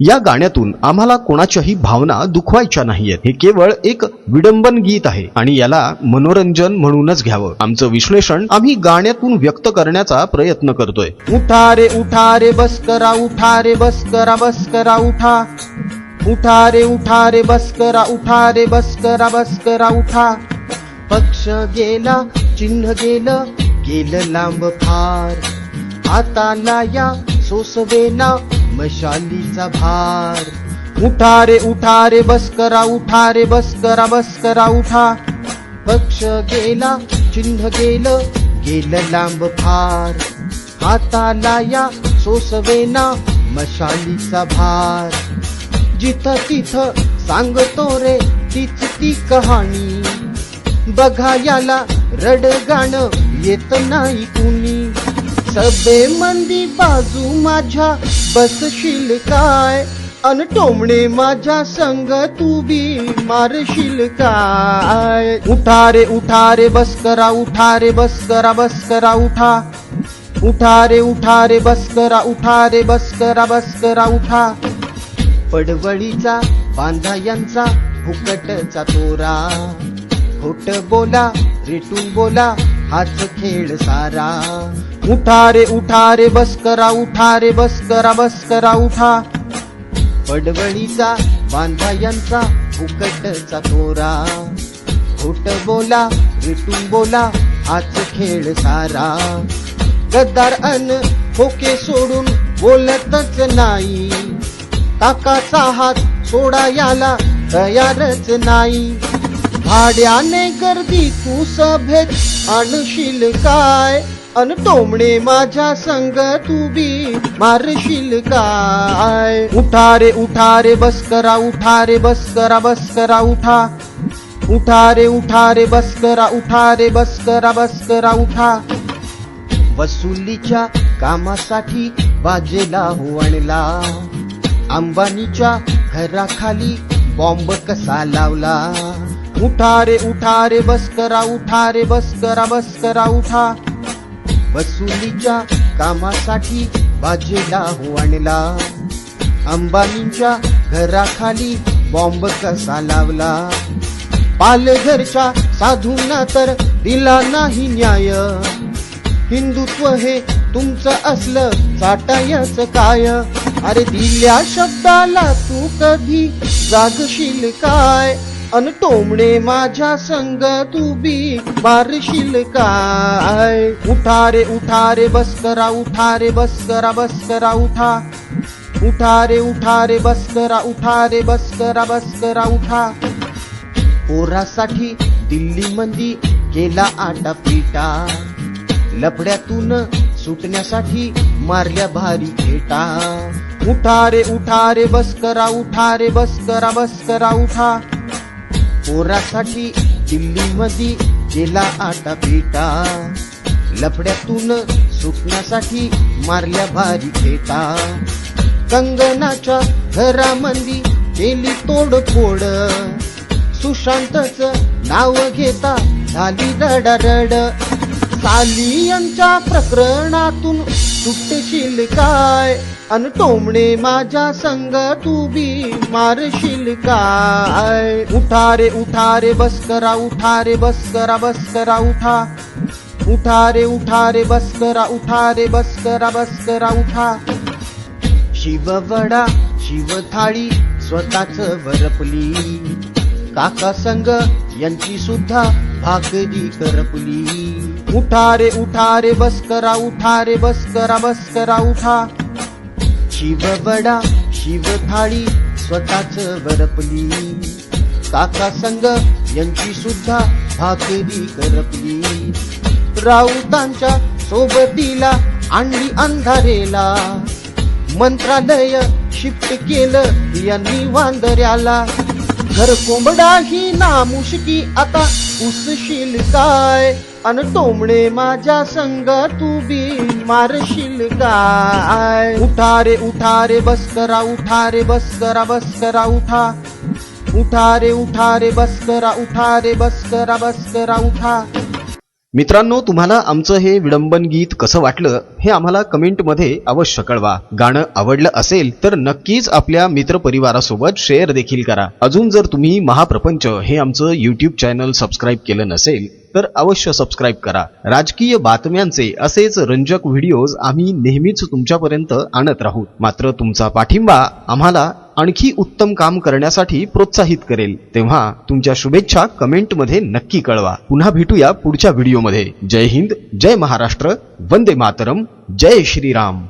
या गाण्यातून आम्हाला कोणाच्याही भावना दुखवायच्या नाहीयेत. हे केवळ एक विडंबन गीत आहे आणि याला मनोरंजन म्हणूनच घ्यावं. आमचं विश्लेषण आम्ही गाण्यातून व्यक्त करण्याचा प्रयत्न करतोय. उठा रे उठा रे बस करा उठा रे बस करा बस करा उठा. उठा रे उठा रे बस करा उठा रे बस करा बस करा उठा. पक्ष गेला चिन्ह गेलं गेलं लांब फार. हाताला या सोसवेना मशालीचा भार. उठा रे उठा रे बस करा उठा रे बस करा बस करा उठा. पक्ष गेला चिन्ह गेलं गेलं लांब फार. हाताला या सोसवेना मशालीचा भार. जिथं तिथं सांगतो रे तीच ती कहाणी. बघा याला रड गाणं येत नाही कुणी. डबे मंदी बाजू माझ्या बसशील काय? अन टोमणे माझ्या संग तू बी मारशील काय? उठा रे उठा रे बस करा उठा रे बस करा बस करा उठा. उठा रे उठा रे बस करा उठा रे बस करा बस करा उठा. पडवळीचा बांधा यांचा फुकटचा तोरा. खोट बोला रेटून बोला हाच खेळ सारा. उठा रे उठा रे बस करा उठा रे बस करा बस करा उठा. पडवळीचा बांधा यांचा फुकटचा तोरा. खोट बोला रेटून बोला हाच खेळ सारा. गद्दार अन होके सोडून बोलतच नाही. काकाचा हात सोडा याला तयारच नाही. आड्याने गर्दी तू सभेत आणशील काय? अन टोमणे माझ्या संग तू बी मारशील काय? उठा रे उठा रे बस करा उठा रे बस करा बस करा उठा. उठा रे उठा रे बस करा उठा रे बस करा बस करा उठा. वसुलीच्या कामासाठी बाजेला हो आणला अंबानीच्या घराखाली बॉम्ब कसा लावला? उठा रे उठा रे बस करा उठा. रे बस करा बस करा उठा वसुलीच्या कामासाठी बाजेला हो आणला. अंबानींच्या घराखाली बॉम्ब कसा लावला? पालघरच्या साधूंना तर दिला नाही न्याय. हिंदुत्व हे तुमचं असलं चाटायच काय? अरे दिल्या शब्दाला तू कधी जागशील काय? अन टोमणे माझ्या संग तुबी बी मारशील काय? उठा रे उठा रे बस करा उठा रे बस करा बस करा उठा. उठा रे उठा रे बस करा उठा रे बस करा बस करा उठा. पोरासाठी दिल्ली मंदी केला आटा पिटा. लफड्यातून सुटण्यासाठी मारल्या भारी खेटा उठा रे उठा रे बस करा उठा रे बस करा बस करा उठा. पोरासाठी दिल्ली मध्ये आटा पेटा लफड्यातून सुटण्यासाठी मारल्या भारी खेटा कंगनाच्या घरामंदी केली तोडफोड. सुशांतच नाव घेता झाली रडारड. साली यांच्या प्रकरणातून सुटशील काय? अन टोमणे माझ्या संग तू बी मारशील काय? उठा रे उठा रे बस करा उठा रे बस करा बस करा उठा. उठा रे उठा रे बस करा उठा रे बस करा बस करा उठा. शिववडा शिवथाळी स्वतःच वरपली. काका संग यांची सुद्धा भाकरी करपली. उठा रे उठा रे बस करा उठा रे बस करा बस करा उठा. शिव थाळी स्वतःच वरपली काका संग यांची सुद्धा भाकरी करपली. राऊतांच्या सोबतीला आणली अंधारेला. मंत्रालय शिफ्ट केलं यांनी वांदऱ्याला. घर कोंबडा ही नामुष्की आता उसशील काय? अन तोंबडे माझ्या संग तू बी मारशील काय? उठा रे उठा रे बस करा उठा रे बस करा बस करा उठा. उठा रे उठा रे बस करा उठा रे बस करा बस करा उठा. मित्रांनो तुम्हाला आमचं हे विडंबन गीत कसं वाटलं हे आम्हाला कमेंटमध्ये अवश्य कळवा. गाणं आवडलं असेल तर नक्कीच आपल्या मित्रपरिवारासोबत शेअर देखील करा. अजून जर तुम्ही महाप्रपंच हे आमचं युट्यूब चॅनल सबस्क्राईब केलं नसेल तर अवश्य सबस्क्राईब करा. राजकीय बातम्यांचे असेच रंजक व्हिडिओज आम्ही नेहमीच तुमच्यापर्यंत आणत राहू. मात्र तुमचा पाठिंबा आम्हाला आणखी उत्तम काम करण्यासाठी प्रोत्साहित करेल. तेव्हा तुमच्या शुभेच्छा कमेंटमध्ये नक्की कळवा. पुन्हा भेटूया पुढच्या व्हिडिओमध्ये. जय हिंद जय महाराष्ट्र वंदे मातरम जय श्रीराम.